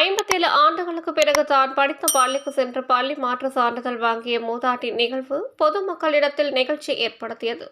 ஐம்பத்தேழு ஆண்டுகளுக்கு பிறகு தான் படித்த பள்ளிக்கு சென்று பள்ளி மாற்று சான்றிதழ் வாங்கிய மூதாட்டி நிகழ்வு பொதுமக்களிடத்தில் நிகழ்ச்சி ஏற்படுத்தியது.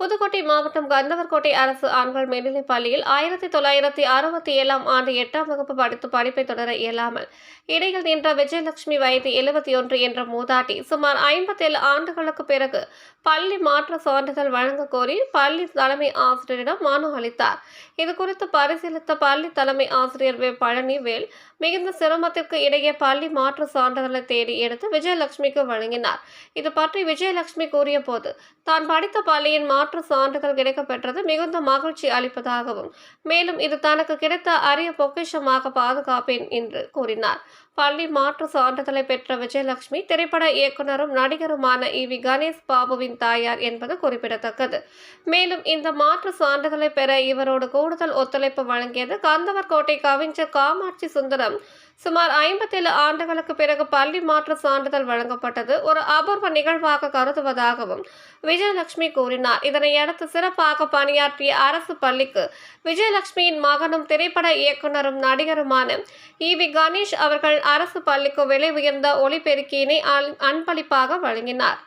புதுக்கோட்டை மாவட்டம் கந்தவர்கோட்டை அரசு ஆண்கள் மேல்நிலைப் பள்ளியில் ஆயிரத்தி தொள்ளாயிரத்தி அறுபத்தி ஏழாம் ஆண்டு எட்டாம் வகுப்பு படித்து படிப்பை தொடர இயலாமல் இடையில் நின்ற விஜயலட்சுமி வயது எழுபத்தி ஒன்று என்ற மூதாட்டி சுமார் ஐம்பத்தேழு ஆண்டுகளுக்கு பிறகு பள்ளி மாற்ற சான்றிதழ் வழங்க கோரி பள்ளி தலைமை ஆசிரியரிடம் மனு அளித்தார். இது குறித்து பரிசீலித்த பள்ளி தலைமை ஆசிரியர் வே. பழனிவேல் மிகுந்த சிரமத்திற்கு இடையே பள்ளி மாற்று சான்றிதழை தேடி எடுத்து விஜயலட்சுமிக்கு வழங்கினார். இது பற்றி விஜயலட்சுமி கூறிய போது தான் படித்த பள்ளியின் மாற்று சான்றுகள் கிடைக்கப்பெற்றது மிகுந்த மகிழ்ச்சி அளிப்பதாகவும் மேலும் இது தனக்கு கிடைத்த அரிய பொக்கிஷமாக பாதுகாப்பேன் என்று கூறினார். பள்ளி மாற்று சான்றிதழை பெற்ற விஜயலட்சுமி திரைப்பட இயக்குனரும் நடிகருமான இ. வி. கணேஷ் பாபுவின் தாயார் என்பது குறிப்பிடத்தக்கது. மேலும் இந்த மாற்று சான்றிதழை பெற இவரோடு கூடுதல் ஒத்துழைப்பு வழங்கியது கந்தவர்கோட்டை கவிஞர் காமாட்சி சுந்தரம் சுமார் ஐம்பத்தேழு ஆண்டுகளுக்கு பிறகு பள்ளி மாற்று சான்றிதழ் வழங்கப்பட்டது. ஒரு அபூர்வ நிகழ்வாக கருதுவதாகவும் விஜயலட்சுமி கூறினார். இதனையடுத்து சிறப்பாக பணியாற்றிய அரசு பள்ளிக்கு விஜயலட்சுமியின் மகனும் திரைப்பட இயக்குனரும் நடிகருமான இ. வி. கணேஷ் அவர்கள் அரசு பள்ளிக்கு விலை உயர்ந்த ஒளிபெருக்கியினை அன்பளிப்பாக வழங்கினார்.